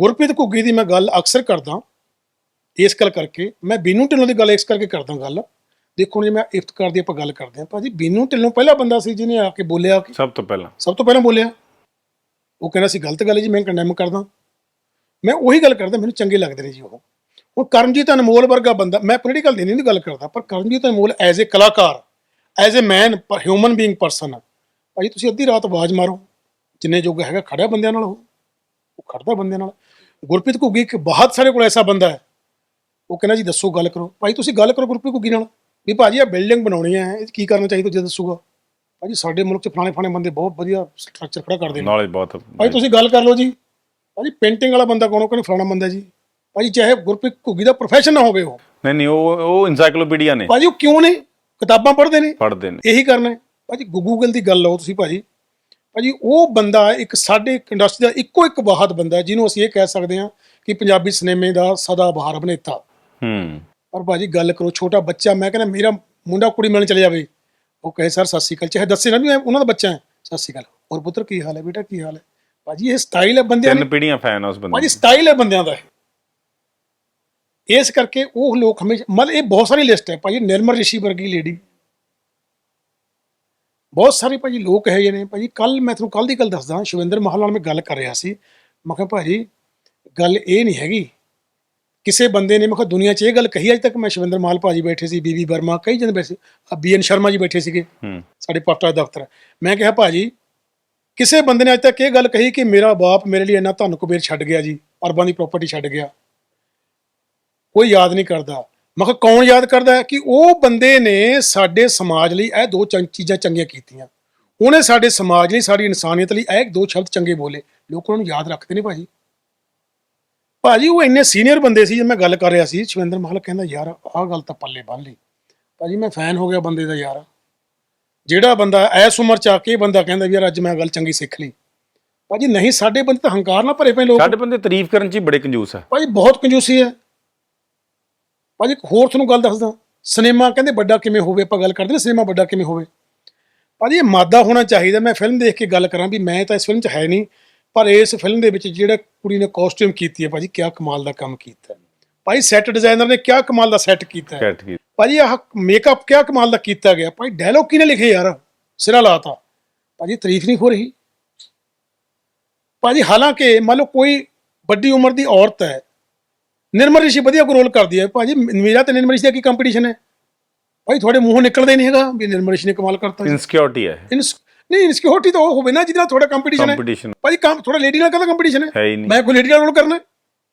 ਗੁਰਪ੍ਰੀਤ ਘੁੱਗੀ ਦੀ ਮੈਂ ਗੱਲ ਅਕਸਰ ਕਰਦਾ ਇਸ ਗੱਲ ਕਰਕੇ। ਮੈਂ ਬੀਨੂ ਢਿੱਲੋਂ ਦੀ ਗੱਲ ਇਸ ਕਰਕੇ ਕਰਦਾ ਗੱਲ। ਦੇਖੋ ਜੇ ਮੈਂ ਇਫਤਕਾਰ ਦੀ ਆਪਾਂ ਗੱਲ ਕਰਦੇ ਹਾਂ ਭਾਜੀ ਬੀਨੂ ਢਿੱਲੋਂ ਪਹਿਲਾ ਬੰਦਾ ਸੀ ਜਿਹਨੇ ਆ ਕੇ ਬੋਲਿਆ ਕਿ ਸਭ ਤੋਂ ਪਹਿਲਾਂ। ਸਭ ਤੋਂ ਪਹਿਲਾਂ ਬੋਲਿਆ। ਉਹ ਕਹਿੰਦਾ ਸੀ ਗਲਤ ਗੱਲ ਹੈ ਜੀ ਮੈਂ ਕੰਡੈਮ ਕਰਦਾ। ਮੈਂ ਉਹੀ ਗੱਲ ਕਰਦਾ ਮੈਨੂੰ ਚੰਗੇ ਲੱਗਦੇ ਨੇ ਜੀ ਉਹ। ਹੁਣ ਕਰਮਜੀਤ ਅਨਮੋਲ ਵਰਗਾ ਬੰਦਾ ਮੈਂ ਪੋਲੀਟੀਕਲ ਦੀ ਨਹੀਂ ਗੱਲ ਕਰਦਾ ਪਰ ਕਰਮਜੀਤ ਅਨਮੋਲ ਐਜ਼ ਅ ਕਲਾਕਾਰ as a man human being person ਭਾਜੀ ਤੁਸੀਂ ਅੱਧੀ ਰਾਤ ਆਵਾਜ਼ ਮਾਰੋ ਜਿੰਨੇ ਜੋਗਾ ਹੈਗਾ ਖੜਿਆ ਬੰਦਿਆਂ ਨਾਲ ਉਹ। ਉਹ ਖੜਦਾ ਬੰਦਿਆਂ ਨਾਲ। ਗੁਰਪ੍ਰੀਤ ਘੁੱਗੀ ਇੱਕ ਬਹੁਤ ਸਾਰੇ ਕੋਲ ਐਸਾ ਬੰਦਾ ਹੈ। ਉਹ ਕਹਿੰਦਾ ਜੀ ਦੱਸੋ ਗੱਲ ਕਰੋ। ਭਾਈ ਤੁਸੀਂ ਗੱਲ ਕਰੋ ਗੁਰਪ੍ਰੀਤ ਘੁੱਗੀ ਨਾਲ। ਵੀ ਭਾਜੀ ਇਹ ਬਿਲਡਿੰਗ ਬਣਾਉਣੀ ਹੈ ਇਹ 'ਚ ਕੀ ਕਰਨਾ ਚਾਹੀਦਾ ਜੇ ਦੱਸੂਗਾ। ਭਾਜੀ ਸਾਡੇ ਮੁਲਕ 'ਚ ਫਲਾਣੇ ਫਲਾਣੇ ਬੰਦੇ ਬਹੁਤ ਵਧੀਆ ਸਟਰਕਚਰ ਖੜਾ ਕਰਦੇ ਨੇ। ਨੌਲੇਜ ਬਹੁਤ ਭਾਈ ਤੁਸੀਂ ਗੱਲ ਕਰ ਲਓ ਜੀ। ਭਾਜੀ ਪੇਂਟਿੰਗ ਵਾਲਾ ਬੰਦਾ ਕੌਣ ਉਹ ਕਹਿੰਦੇ ਫਲਾਣਾ ਬੰਦਾ ਜੀ। ਭਾਜੀ ਚਾਹੇ ਗੁਰਪ੍ਰੀਤ ਘੁੱਗੀ ਦਾ ਪ੍ਰੋਫੈਸ਼ਨ ਨਾ ਹੋਵੇ ਉਹ। ਨਹੀਂ ਨਹੀਂ ਉਹ ਉਹ ਇਨਸਾਈਕਲੋਪੀਡੀਆ ਨੇ। ਭਾਜੀ ਉਹ ਕਿਉਂ ਨੇ? ਕਿਤਾਬਾਂ ਪੜ੍ਹਦੇ ਨੇ। ਪੜ੍ਹਦੇ ਨੇ। ਇਹੀ ਕਰਨਾ ਹੈ। ਭਾਜੀ ਗੂਗਲ ਦੀ ਗੱਲ ਲਓ ਤੁਸੀਂ ਭਾਜੀ। ਭਾਜੀ ਉਹ ਬੰਦਾ ਇੱਕ ਸਾਡੇ ਇੰਡਸਟਰੀ ਦਾ ਇੱਕੋ ਇੱਕ ਵਾਹਦ ਬੰਦਾ ਜਿਹਨੂੰ ਅਸੀਂ ਇਹ ਕਹਿ ਸਕਦੇ ਹਾਂ ਕਿ ਪੰਜਾਬੀ ਸਿਨੇਮੇ ਦਾ ਸਦਾ ਬਹਾਰ ਅਭਿਨੇਤਾ। ਹੂੰ। ਪਰ ਭਾਜੀ ਗੱਲ ਕਰੋ ਛੋਟਾ ਬੱਚਾ ਮੈਂ ਕਹਿੰਦਾ ਮੇਰਾ ਮੁੰਡਾ ਕੁੜੀ ਮਿਲਣ ਚਲੇ ਜਾਵੇ। ਉਹ ਕਹੇ ਸਰ ਸਤਿ ਸ਼੍ਰੀ ਅਕਾਲ। ਚਾਹੇ ਦੱਸੇ ਨਾ ਵੀ ਉਹਨਾਂ ਦਾ ਬੱਚਾ ਹੈ। ਸਤਿ ਸ਼੍ਰੀ ਅਕਾਲ। ਹੋਰ ਪੁੱਤਰ ਕੀ ਹਾਲ ਹੈ ਬੇਟਾ? ਕੀ ਹਾਲ ਹੈ? ਭਾਜੀ ਇਹ ਸਟਾਈਲ ਹੈ ਬੰਦਿਆਂ ਤਿੰਨ ਦੀ। ਪੀੜ੍ਹੀਆਂ ਫੈਨ ਉਸ ਬੰਦੇ ਭਾਜੀ ਸਟਾਈਲ ਹੈ ਬੰਦਿਆਂ ਦਾ। ਇਸ ਕਰਕੇ ਉਹ ਲੋਕ ਹਮੇਸ਼ਾ ਮਤਲਬ ਇਹ ਬਹੁਤ ਸਾਰੀ ਲਿਸਟ ਹੈ। ਭਾਜੀ ਨਿਰਮਲ ਰਿਸ਼ੀ ਵਰਗੀ ਲੇਡੀ ਬਹੁਤ ਸਾਰੇ ਭਾਜੀ ਲੋਕ ਹੈ ਜਿਹੇ ਨੇ। ਭਾਜੀ ਕੱਲ ਮੈਂ ਤੁਹਾਨੂੰ ਕੱਲ ਦੀ ਗੱਲ ਦੱਸਦਾ ਸ਼ਿਵਿੰਦਰ ਮਹਾਲ ਨਾਲ ਮੈਂ ਗੱਲ ਕਰ ਰਿਹਾ ਸੀ। ਮੈਂ ਕਿਹਾ ਭਾਜੀ ਗੱਲ ਇਹ ਨਹੀਂ ਹੈਗੀ। ਕਿਸੇ ਬੰਦੇ ਨੇ ਮੈਂ ਕਿਹਾ ਦੁਨੀਆ 'ਚ ਇਹ ਗੱਲ ਕਹੀ ਅੱਜ ਤੱਕ। ਮੈਂ ਸ਼ਿਵਿੰਦਰ ਮਾਲ ਭਾਜੀ ਬੈਠੇ ਸੀ ਬੀਬੀ ਵਰਮਾ ਕਈ ਜਣ ਬੈਠੇ ਆ ਬੀਐਨ ਸ਼ਰਮਾ ਜੀ ਬੈਠੇ ਸੀਗੇ। ਸਾਡੇ ਪਟਾ ਦਫ਼ਤਰ। ਮੈਂ ਕਿਹਾ ਭਾਜੀ ਕਿਸੇ ਬੰਦੇ ਨੇ ਅੱਜ ਤੱਕ ਇਹ ਗੱਲ ਕਹੀ ਕਿ ਮੇਰਾ ਬਾਪ ਮੇਰੇ ਲਈ ਇੰਨਾ ਧਨ ਕੁਬੇਰ ਛੱਡ ਗਿਆ ਜੀ ਅਰਬਾਂ ਦੀ ਪ੍ਰਾਪਰਟੀ ਛੱਡ ਗਿਆ। ਕੋਈ ਯਾਦ ਨਹੀਂ ਕਰਦਾ। ਮੈਂ ਕਿਹਾ ਕੌਣ ਯਾਦ ਕਰਦਾ ਹੈ? ਕਿ ਉਹ ਬੰਦੇ ਨੇ ਸਾਡੇ ਸਮਾਜ ਲਈ ਇਹ ਦੋ ਚੀਜ਼ਾਂ ਚੰਗੀਆਂ ਕੀਤੀਆਂ। ਉਹਨੇ ਸਾਡੇ ਸਮਾਜ ਲਈ ਸਾਡੀ ਇਨਸਾਨੀਅਤ ਲਈ ਇਹ ਦੋ ਸ਼ਬਦ ਚੰਗੇ ਬੋਲੇ। ਲੋਕ ਉਹਨਾਂ ਨੂੰ ਯਾਦ ਰੱਖਦੇ ਨੇ ਭਾਜੀ। ਭਾਜੀ ਉਹ ਇੰਨੇ ਸੀਨੀਅਰ ਬੰਦੇ ਸੀ ਜਦ ਮੈਂ ਗੱਲ ਕਰ ਰਿਹਾ ਸੀ ਸ਼ਿਵਿੰਦਰ ਮਹਲ ਕਹਿੰਦਾ ਯਾਰ ਆਹ ਗੱਲ ਤਾਂ ਪੱਲੇ ਬੰਨ ਲਈ। ਭਾਜੀ ਮੈਂ ਫੈਨ ਹੋ ਗਿਆ ਬੰਦੇ ਦਾ ਯਾਰ। ਜਿਹੜਾ ਬੰਦਾ ਐਸ ਉਮਰ ਚ ਆ ਕੇ ਬੰਦਾ ਕਹਿੰਦਾ ਵੀ ਯਾਰ ਅੱਜ ਮੈਂ ਗੱਲ ਚੰਗੀ ਸਿੱਖ ਲਈ। ਭਾਜੀ ਨਹੀਂ ਸਾਡੇ ਬੰਦੇ ਤਾਂ ਹੰਕਾਰ ਨਾਲ ਭਰੇ ਪਏ ਲੋਕ। ਸਾਡੇ ਬੰਦੇ ਤਾਰੀਫ ਕਰਨ ਚ ਬੜੇ ਕੰਜੂਸ ਆ। ਭਾਜੀ ਬਹੁਤ ਕੰਜੂਸੀ ਹੈ। ਭਾਜੀ ਇੱਕ ਹੋਰ ਤੁਹਾਨੂੰ ਗੱਲ ਦੱਸਦਾ। ਸਿਨੇਮਾ ਕਹਿੰਦੇ ਵੱਡਾ ਕਿਵੇਂ ਹੋਵੇ ਆਪਾਂ ਗੱਲ ਕਰਦੇ ਨੇ ਸਿਨੇਮਾ ਵੱਡਾ ਕਿਵੇਂ ਹੋਵੇ। ਭਾਜੀ ਇਹ ਮਾਦਾ ਹੋਣਾ ਚਾਹੀਦਾ ਮੈਂ ਫਿਲਮ ਦੇਖ ਕੇ ਗੱਲ ਕਰਾਂ ਵੀ ਮੈਂ ਤਾਂ ਇਸ ਫਿਲਮ 'ਚ ਹੈ ਨਹੀਂ ਪਰ ਇਸ ਫਿਲਮ ਦੇ ਵਿੱਚ ਜਿਹੜਾ ਕੁੜੀ ਨੇ ਕਾਸਟਿਊਮ ਕੀਤੀ ਹੈ ਭਾਜੀ ਕਿਆ ਕਮਾਲ ਦਾ ਕੰਮ ਕੀਤਾ ਹੈ। ਭਾਈ ਸੈੱਟ ਡਿਜ਼ਾਈਨਰ ਨੇ ਕਿਆ ਕਮਾਲ ਦਾ ਸੈੱਟ ਕੀਤਾ ਹੈ। ਕੀ ਭਾਜੀ ਆਹ ਮੇਕਅਪ ਕਿਆ ਕਮਾਲ ਦਾ ਕੀਤਾ ਗਿਆ। ਭਾਈ ਡਾਇਲੌਗ ਕਿਹਨੇ ਲਿਖੇ ਯਾਰ? ਸਿਰਾ ਲਾਤਾ। ਭਾਜੀ ਤਾਰੀਫ ਨਹੀਂ ਹੋ ਰਹੀ। ਭਾਜੀ ਹਾਲਾਂਕਿ ਮੰਨ ਲਓ ਕੋਈ ਵੱਡੀ ਉਮਰ ਦੀ ਔਰਤ ਹੈ ਨਿਰਮਲ ਰਿਸ਼ੀ ਵਧੀਆ ਕੋ ਰੋਲ ਕਰਦੀ ਹੈ। ਭਾਜੀ ਮੇਰਾ ਤੇ ਨਿਰਮਲ ਰਿਸ਼ੀ ਦਾ ਕੀ ਕੰਪੀਟੀਸ਼ਨ ਹੈ? ਭਾਈ ਤੁਹਾਡੇ ਮੂੰਹੋਂ ਨਿਕਲਦਾ ਹੀ ਨਹੀਂ ਹੈਗਾ ਵੀ ਨਿਰਮਲ ਰਿਸ਼ੀ ਨੇ ਕਮਾਲ ਕਰਤਾ। ਇਨਸਿਕਿਉਰਿਟੀ ਹੈ। ਨਹੀਂ ਇਨਸਿਕਿਉਰਿਟੀ ਤਾਂ ਉਹ ਹੋਵੇ ਨਾ ਜਿਹਦੇ ਨਾਲ ਤੁਹਾਡਾ ਕੰਪੀਟੀਸ਼ਨ ਹੈ। ਕੰਪੀਟੀਸ਼ਨ ਭਾਜੀ ਕੰਮ ਥੋੜਾ ਲੇਡੀ ਨਾਲ ਕਦਾ ਕੰਪੀਟੀਸ਼ਨ ਹੈ? ਮੈਂ ਕੋਈ ਲੇਡੀ ਨਾਲ ਰੋਲ ਕਰਨਾ?